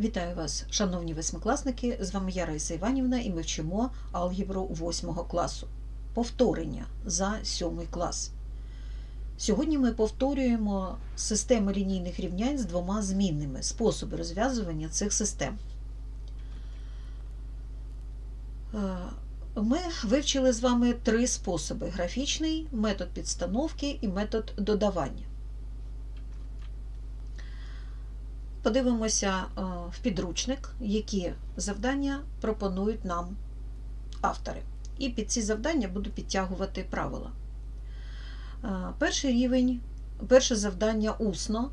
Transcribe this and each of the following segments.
Вітаю вас, шановні восьмикласники! З вами я Раїса Іванівна і ми вчимо алгебру 8 класу. Повторення за 7 клас. Сьогодні ми повторюємо системи лінійних рівнянь з двома змінними способи розв'язування цих систем. Е, Ми вивчили з вами три способи: графічний, метод підстановки і метод додавання. Подивимося е, в підручник, які завдання пропонують нам автори. І під ці завдання буду підтягувати правила. Е, Перший рівень, перше завдання усно.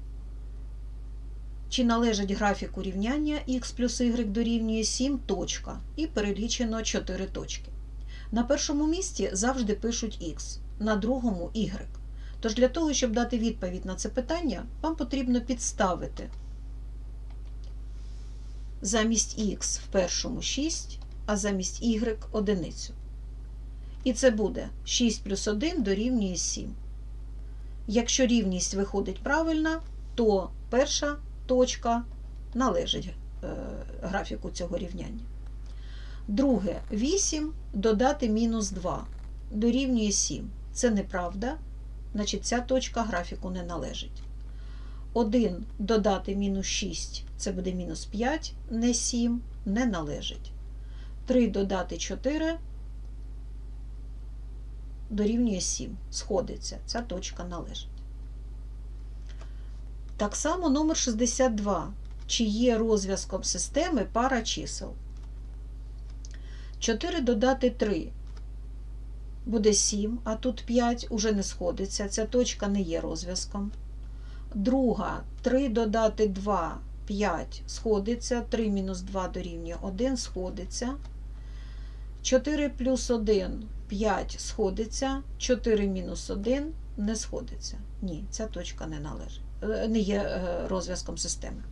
Чи належить графіку рівняння х плюс y дорівнює 7 точка, і перелічено 4 точки. На першому місці завжди пишуть х, на другому y. Тож для того, щоб дати відповідь на це питання, вам потрібно підставити замість х в першому 6, а замість y одиницю. І це буде 6 плюс 1 дорівнює 7. Якщо рівність виходить правильна, то перша точка належить е, графіку цього рівняння. Друге 8 додати мінус 2 дорівнює 7. Це неправда, значить ця точка графіку не належить. 1 додати мінус 6 це буде мінус 5, не 7, не належить. 3 додати 4 дорівнює 7. Сходиться. Ця точка належить. Так само номер 62. Чи є розв'язком системи пара чисел? 4 додати 3 буде 7, а тут 5 уже не сходиться. Ця точка не є розв'язком. Друга 3 додати 2 5 сходиться, 3 мінус 2 дорівнює 1 сходиться. 4 плюс 1 5 сходиться, 4 мінус 1 не сходиться. Ні, ця точка не належить, е, не є е, розв'язком системи.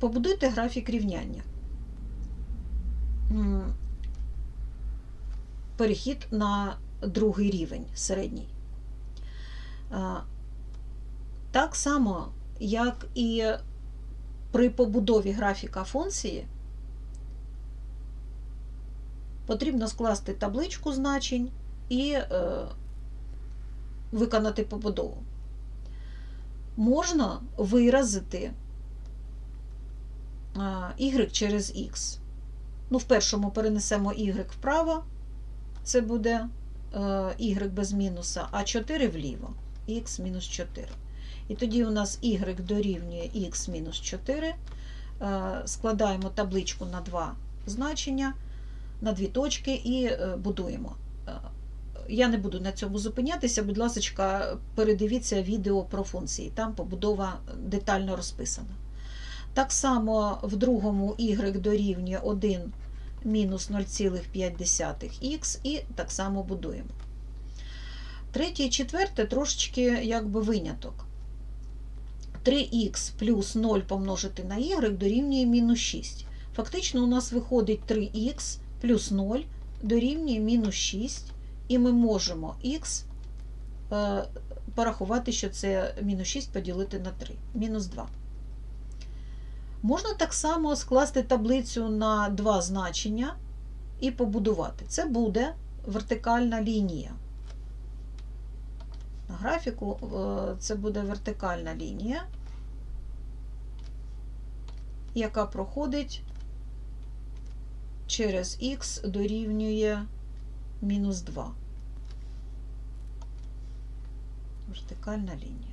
Побудуйте графік рівняння. Перехід на другий рівень середній. Е, Так само, як і при побудові графіка функції, потрібно скласти табличку значень і е, виконати побудову. Можна виразити y через x. Ну, в першому перенесемо y вправо, це буде е, y без мінуса, а 4 вліво, x мінус 4. І тоді у нас y дорівнює x мінус 4. Е, Складаємо табличку на два значення, на дві точки і е, будуємо. Е, Я не буду на цьому зупинятися, будь ласка, передивіться відео про функції, там побудова детально розписана. Так само в другому y дорівнює 1 мінус 0,5х і так само будуємо. Третє і четверте трошечки якби виняток. 3х плюс 0 помножити на y дорівнює мінус 6. Фактично, у нас виходить 3х плюс 0 дорівнює мінус 6, і ми можемо х е, порахувати, що це мінус 6 поділити на 3, мінус 2. Можна так само скласти таблицю на два значення і побудувати. Це буде вертикальна лінія. Графіку е, це буде вертикальна лінія, яка проходить через х дорівнює мінус 2. Вертикальна лінія.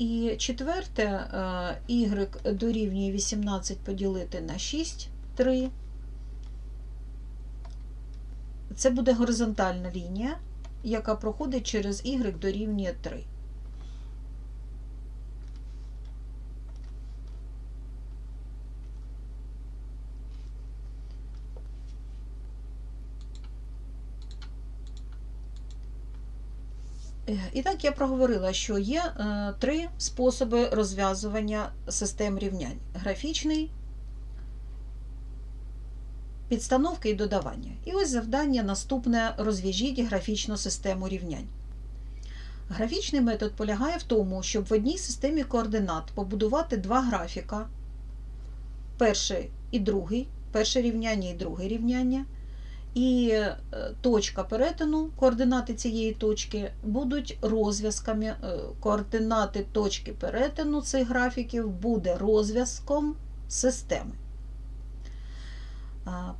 І четверте, е, y дорівнює 18 поділити на 6, 3. Це буде горизонтальна лінія, яка проходить через y дорівнює 3. І так я проговорила, що є е, три способи розв'язування систем рівнянь: графічний, підстановки і додавання. І ось завдання наступне розв'яжіть графічну систему рівнянь. Графічний метод полягає в тому, щоб в одній системі координат побудувати два графіка, перший і другий, перше рівняння і друге рівняння. І е, точка перетину, координати цієї точки будуть розв'язками. е, Координати точки перетину цих графіків буде розв'язком системи.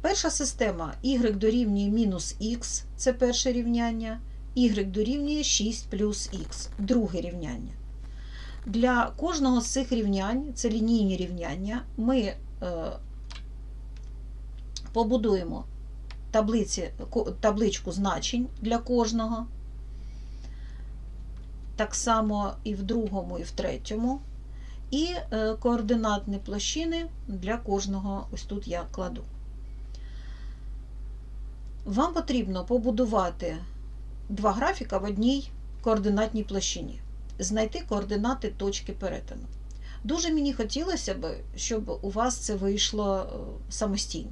Перша система y дорівнює мінус х, це перше рівняння, y дорівнює 6 плюс х, друге рівняння. Для кожного з цих рівнянь, це лінійні рівняння, ми е, побудуємо таблиці, табличку значень для кожного. Так само і в другому, і в третьому. І е, координатні площини для кожного, ось тут я кладу. Вам потрібно побудувати два графіка в одній координатній площині, знайти координати точки перетину. Дуже мені хотілося б, щоб у вас це вийшло е, самостійно.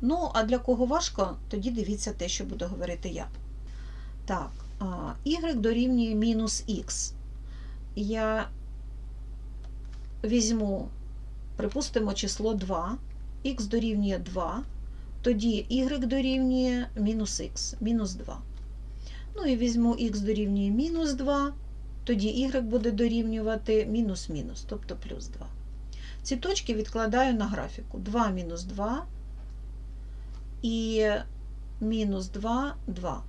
Ну, а для кого важко, тоді дивіться те, що буду говорити я. Так, y дорівнює мінус х. Я візьму, припустимо, число 2, х дорівнює 2, тоді y дорівнює мінус х, мінус 2. Ну і візьму х дорівнює мінус 2, тоді y буде дорівнювати мінус-мінус, тобто плюс 2. Ці точки відкладаю на графіку. 2 мінус 2 і мінус 2, 2.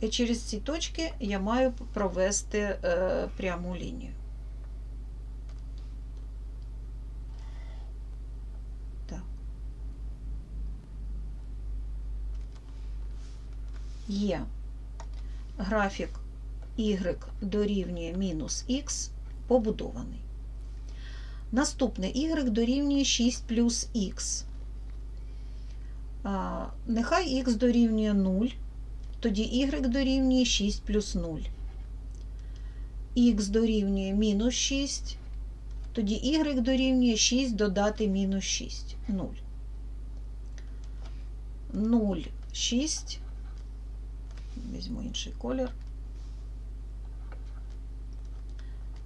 І через ці точки я маю провести е, пряму лінію. Так. Є графік y дорівнює мінус х побудований. Наступне y дорівнює 6 плюс х. Нехай х дорівнює 0, тоді y дорівнює 6 плюс 0. х дорівнює мінус 6, тоді y дорівнює 6 додати мінус 6. 0. 0, 6. Візьму інший колір.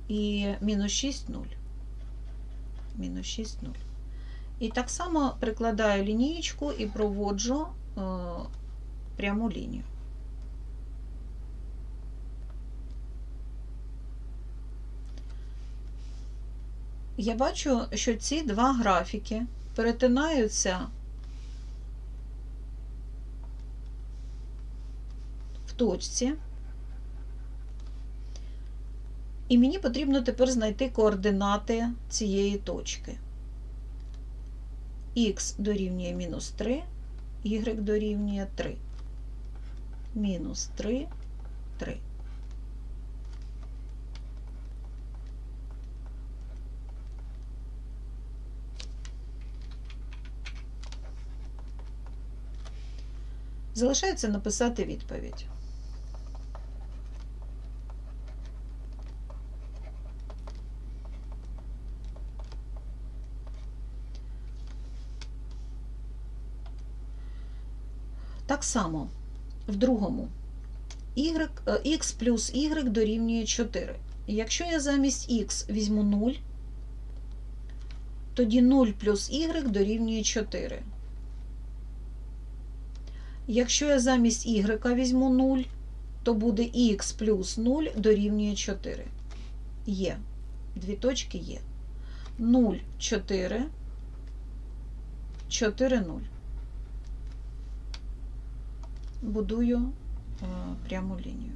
І мінус 6, 0. Мінус 6, 0. І так само прикладаю лінієчку і проводжу е, пряму лінію. Я бачу, що ці два графіки перетинаються в точці. І мені потрібно тепер знайти координати цієї точки х дорівнює мінус 3, y дорівнює 3. Мінус 3, 3. Залишається написати відповідь. Так само в другому y, е, x плюс y дорівнює 4. Якщо я замість x візьму 0, тоді 0 плюс y дорівнює 4. Якщо я замість y візьму 0, то буде x плюс 0 дорівнює 4. Є. Дві точки є. 0, 4, 4, 0 будую е, пряму лінію.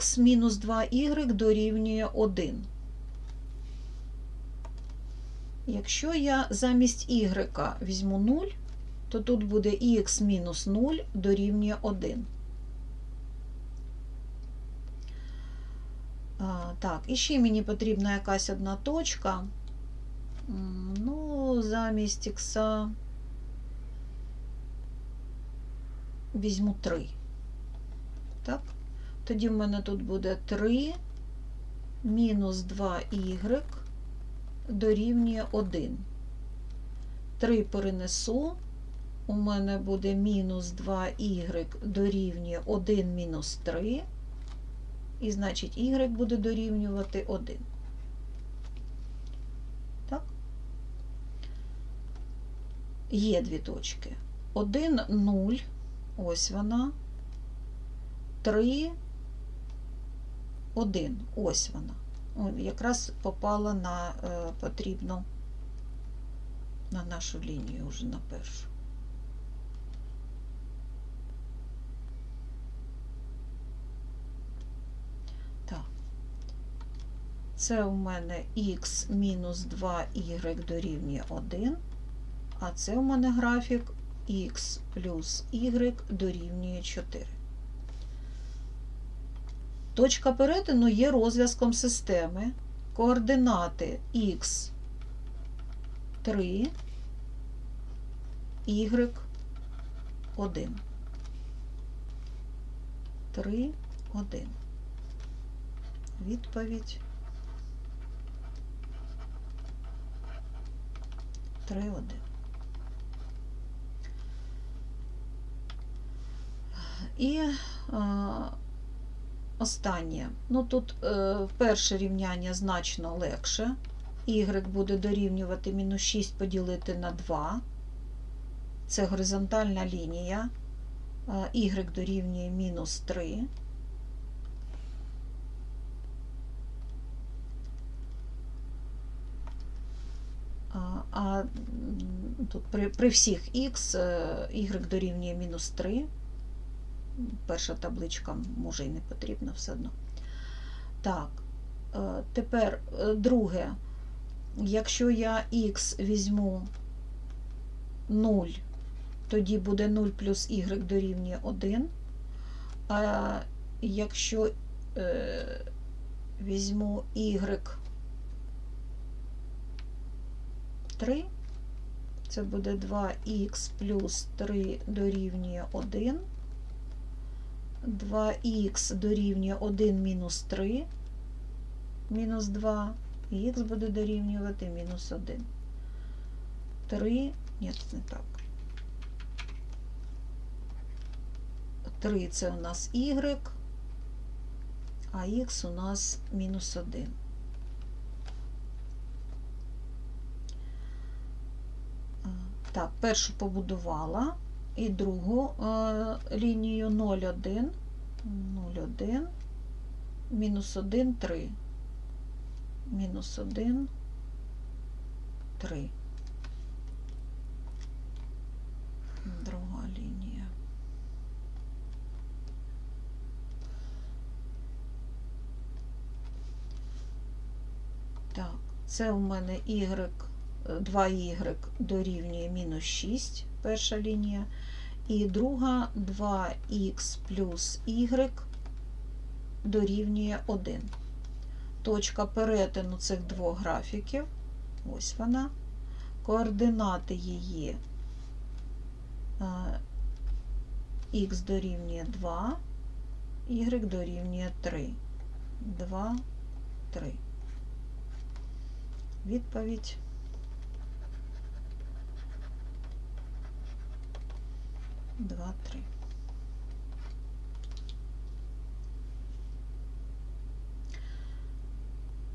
х мінус 2y дорівнює 1. Якщо я замість y візьму 0, то тут буде х мінус 0 дорівнює 1. Так, і ще мені потрібна якась одна точка. Ну, замість х візьму 3. Так? Тоді в мене тут буде 3 мінус 2y дорівнює 1. 3 перенесу. У мене буде мінус 2y дорівнює 1 мінус 3. І значить y буде дорівнювати 1. Так? Є дві точки. 1, 0. Ось вона. 3, 1. Ось вона. Якраз попала на е, потрібну на нашу лінію вже на першу. Так. Це у мене х мінус 2y дорівнює 1, а це у мене графік х плюс y дорівнює 4. Точка перетину є розв'язком системи. Координати х 3, y 1. 3, 1. Відповідь 3, 1. І е, останнє. Ну тут е, перше рівняння значно легше. Y буде дорівнювати мінус 6 поділити на 2. Це горизонтальна лінія. Е, Y дорівнює мінус 3. А, а м, тут при, при всіх х е, y дорівнює мінус 3. Перша табличка може і не потрібна все одно. Так, е, тепер е, друге. Якщо я х візьму 0, тоді буде 0 плюс y дорівнює 1. А якщо е, візьму y 3, це буде 2х плюс 3 дорівнює 1. 2х дорівнює 1 мінус 3, мінус 2, і х буде дорівнювати мінус 1. 3, ні, не так. 3 це у нас y, а х у нас мінус 1. Так, першу побудувала і другу е, лінію 0,1, 0,1, мінус 1, 3, мінус 1, 3. Друга лінія. Так, це у мене y 2y дорівнює мінус 6, перша лінія, і друга 2х плюс y дорівнює 1. Точка перетину цих двох графіків, ось вона, координати її х дорівнює 2, y дорівнює 3. 2, 3. Відповідь. Два, три.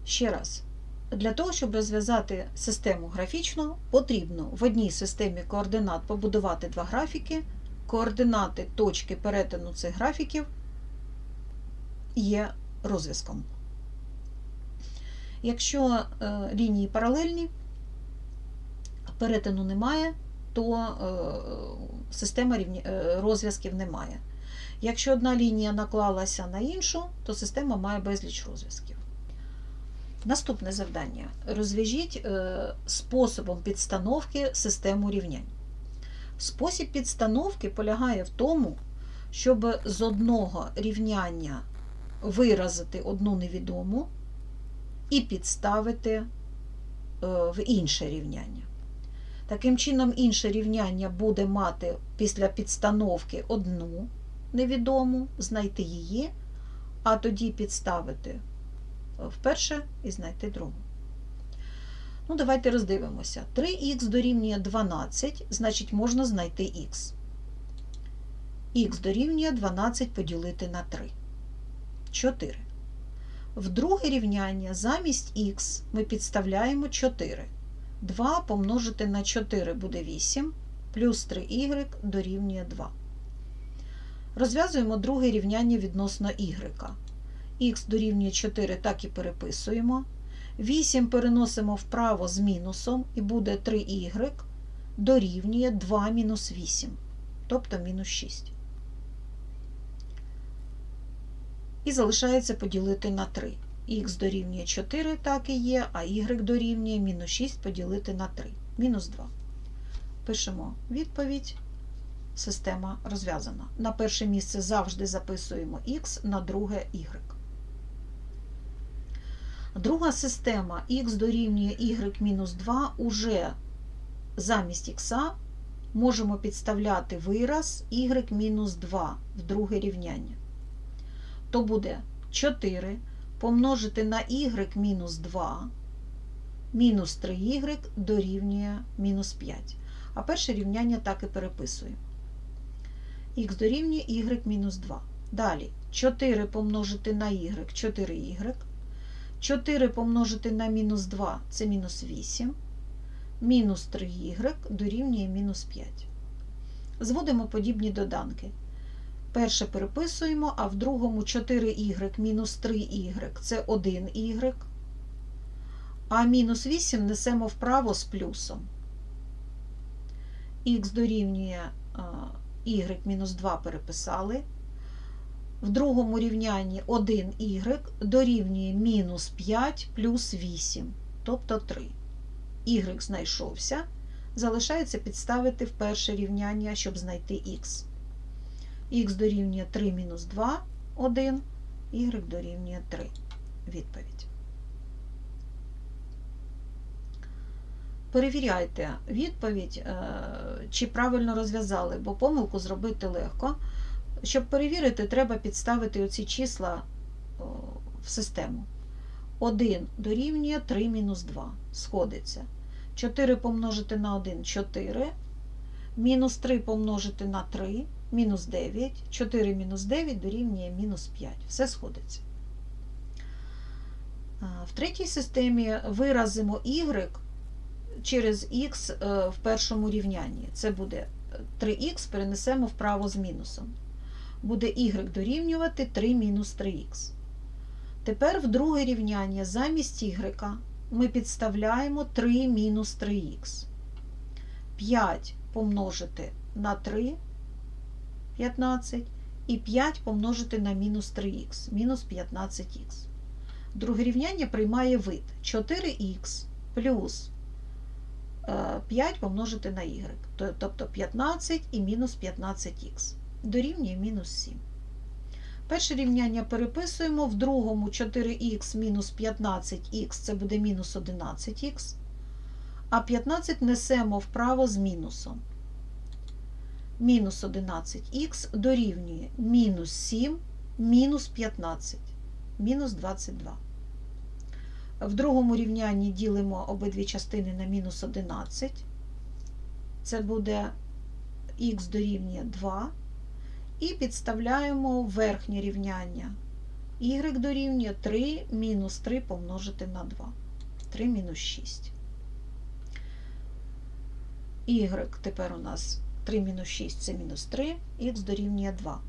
Ще раз. Для того, щоб розв'язати систему графічну, потрібно в одній системі координат побудувати два графіки. Координати точки перетину цих графіків є розв'язком. Якщо е, лінії паралельні, перетину немає, то е, система е, розв'язків немає. Якщо одна лінія наклалася на іншу, то система має безліч розв'язків. Наступне завдання. Розв'яжіть е, способом підстановки систему рівнянь. Спосіб підстановки полягає в тому, щоб з одного рівняння виразити одну невідому і підставити в інше рівняння. Таким чином, інше рівняння буде мати після підстановки одну невідому, знайти її, а тоді підставити вперше і знайти другу. Ну, давайте роздивимося. 3х дорівнює 12, значить, можна знайти х. Х дорівнює 12 поділити на 3. 4. В друге рівняння замість х ми підставляємо 4. 2 помножити на 4 буде 8, плюс 3y дорівнює 2. Розв'язуємо друге рівняння відносно y. х дорівнює 4, так і переписуємо. 8 переносимо вправо з мінусом і буде 3y дорівнює 2 мінус 8, тобто мінус 6. І залишається поділити на 3. Х дорівнює 4, так і є, а y дорівнює мінус 6 поділити на 3. Мінус 2. Пишемо відповідь. Система розв'язана. На перше місце завжди записуємо х, на друге y. Друга система х дорівнює y мінус 2 уже замість х можемо підставляти вираз y мінус 2 в друге рівняння. То буде 4 помножити на y мінус 2 мінус 3y дорівнює мінус 5. А перше рівняння так і переписуємо. х дорівнює y мінус 2. Далі 4 помножити на y 4y. 4 помножити на мінус 2 це мінус 8. Мінус 3y дорівнює мінус 5. Зводимо подібні доданки. Перше переписуємо, а в другому 4y мінус 3y це 1y. А мінус 8 несемо вправо з плюсом. Х дорівнює y мінус 2 переписали. В другому рівнянні 1y дорівнює мінус 5 плюс 8, тобто 3. Y знайшовся. Залишається підставити в перше рівняння, щоб знайти х. Х дорівнює 3 мінус 2, 1, y дорівнює 3. Відповідь. Перевіряйте відповідь, е, чи правильно розв'язали, бо помилку зробити легко. Щоб перевірити, треба підставити оці числа в систему. 1 дорівнює 3 мінус 2. Сходиться. 4 помножити на 1 4. Мінус 3 помножити на 3, мінус 9. 4 мінус 9 дорівнює мінус 5. Все сходиться. В третій системі виразимо y через х в першому рівнянні. Це буде 3х перенесемо вправо з мінусом буде y дорівнювати 3 мінус 3х. Тепер в друге рівняння замість y ми підставляємо 3 мінус 3х. 5 помножити на 3 15 і 5 помножити на мінус 3х, мінус 15х. Друге рівняння приймає вид 4х плюс 5 помножити на y, тобто 15 і мінус 15х дорівнює мінус 7. Перше рівняння переписуємо, в другому 4х мінус 15х це буде мінус 11х, а 15 несемо вправо з мінусом. Мінус 11х дорівнює мінус 7, мінус 15, мінус 22. В другому рівнянні ділимо обидві частини на мінус 11. Це буде х дорівнює 2. І підставляємо верхнє рівняння. Y дорівнює 3 мінус 3 помножити на 2. 3 мінус 6. Y тепер у нас 3 мінус 6 це мінус 3, х дорівнює 2.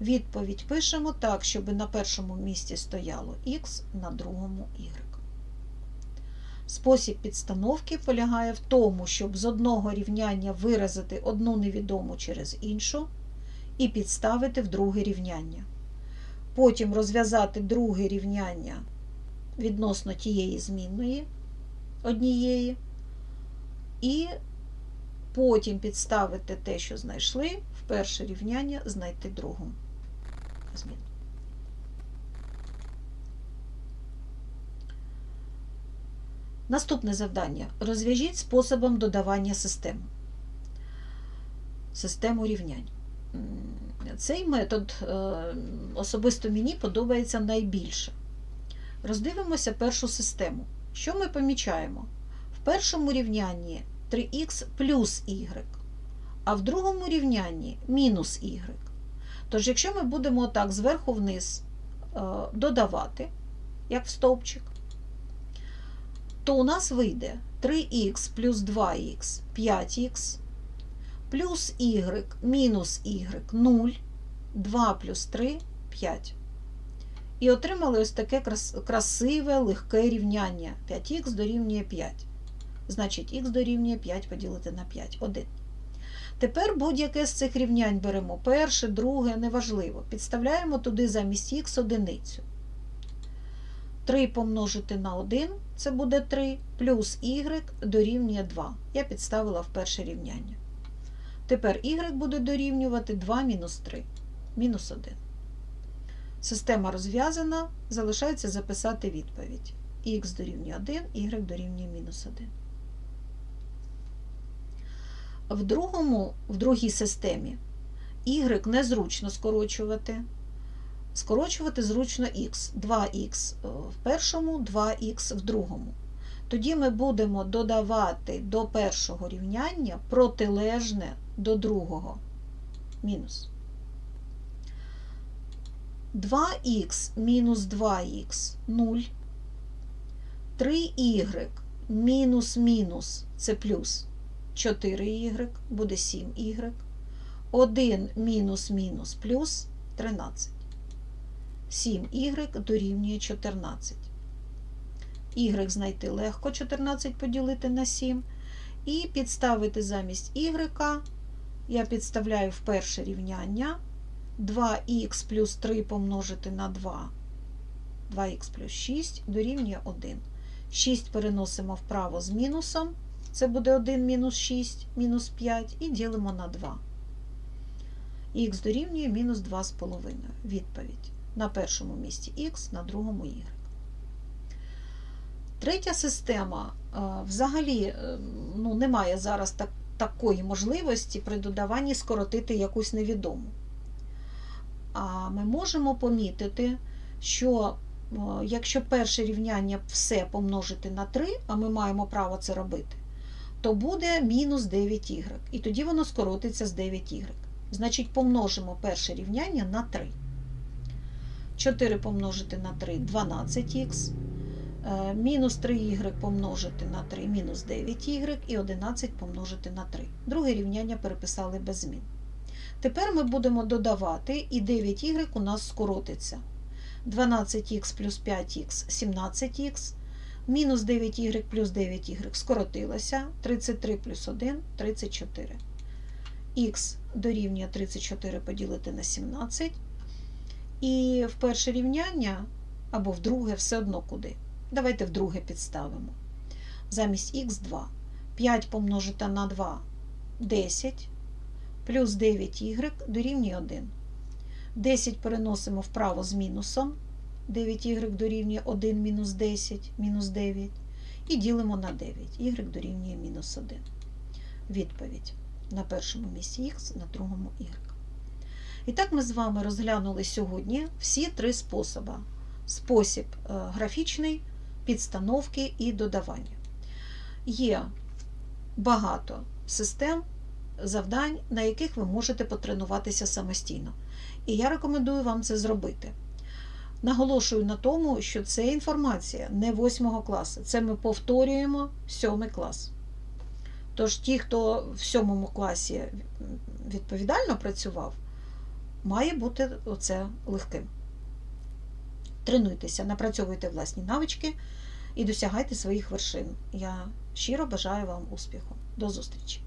Відповідь пишемо так, щоб на першому місці стояло х, на другому y. Спосіб підстановки полягає в тому, щоб з одного рівняння виразити одну невідому через іншу і підставити в друге рівняння. Потім розв'язати друге рівняння відносно тієї змінної однієї, і потім підставити те, що знайшли, в перше рівняння знайти другу зміну. Наступне завдання. Розв'яжіть способом додавання системи. Систему рівнянь. Цей метод е, особисто мені подобається найбільше. Роздивимося першу систему. Що ми помічаємо? В першому рівнянні 3х плюс y, а в другому рівнянні мінус y. Тож, якщо ми будемо так зверху вниз е, додавати, як в стовпчик, то у нас вийде 3х плюс 2х 5х, плюс y мінус y 0, 2 плюс 3 5. І отримали ось таке красиве, легке рівняння. 5х дорівнює 5. Значить, х дорівнює 5 поділити на 5. 1. Тепер будь-яке з цих рівнянь беремо. Перше, друге, неважливо. Підставляємо туди замість х одиницю. 3 помножити на 1 це буде 3, плюс y дорівнює 2. Я підставила в перше рівняння. Тепер y буде дорівнювати 2 мінус 3, мінус 1. Система розв'язана, залишається записати відповідь. х дорівнює 1, y дорівнює мінус 1. В, другому, в другій системі y незручно скорочувати. Скорочувати зручно х. 2х в першому, 2х в другому. Тоді ми будемо додавати до першого рівняння протилежне до другого. Мінус. 2х мінус 2х 0. 3y мінус мінус це плюс 4y буде 7y. 1 мінус мінус плюс 13. 7y дорівнює 14. Y знайти легко 14 поділити на 7. І підставити замість y я підставляю в перше рівняння 2х плюс 3 помножити на 2. 2х плюс 6 дорівнює 1. 6 переносимо вправо з мінусом. Це буде 1 мінус 6, мінус 5 і ділимо на 2. Х дорівнює мінус 2,5. Відповідь. На першому місці х, на другому y. Третя система е, взагалі е, ну, немає зараз так, такої можливості при додаванні скоротити якусь невідому. А ми можемо помітити, що е, якщо перше рівняння все помножити на 3, а ми маємо право це робити, то буде мінус 9y. І тоді воно скоротиться з 9y. Значить, помножимо перше рівняння на 3. 4 помножити на 3 12х. Е, Мінус 3y помножити на 3 мінус 9y і 11 помножити на 3. Друге рівняння переписали без змін. Тепер ми будемо додавати, і 9y у нас скоротиться. 12х плюс 5х 17х. Мінус 9y плюс 9y скоротилося. 33 плюс 1 34. Х дорівнює 34 поділити на 17. І в перше рівняння або в друге все одно куди. Давайте в друге підставимо. Замість х2. 5 помножити на 2 10, плюс 9y дорівнює 1. 10 переносимо вправо з мінусом. 9y дорівнює 1 мінус 10, мінус 9. І ділимо на 9. y дорівнює мінус 1. Відповідь. На першому місці х, на другому y. І так ми з вами розглянули сьогодні всі три способи: спосіб е, графічний, підстановки і додавання. Є багато систем, завдань, на яких ви можете потренуватися самостійно. І я рекомендую вам це зробити. Наголошую на тому, що це інформація не 8 класу, це ми повторюємо 7 клас. Тож ті, хто в 7 класі відповідально працював, має бути оце легким. Тренуйтеся, напрацьовуйте власні навички і досягайте своїх вершин. Я щиро бажаю вам успіху. До зустрічі!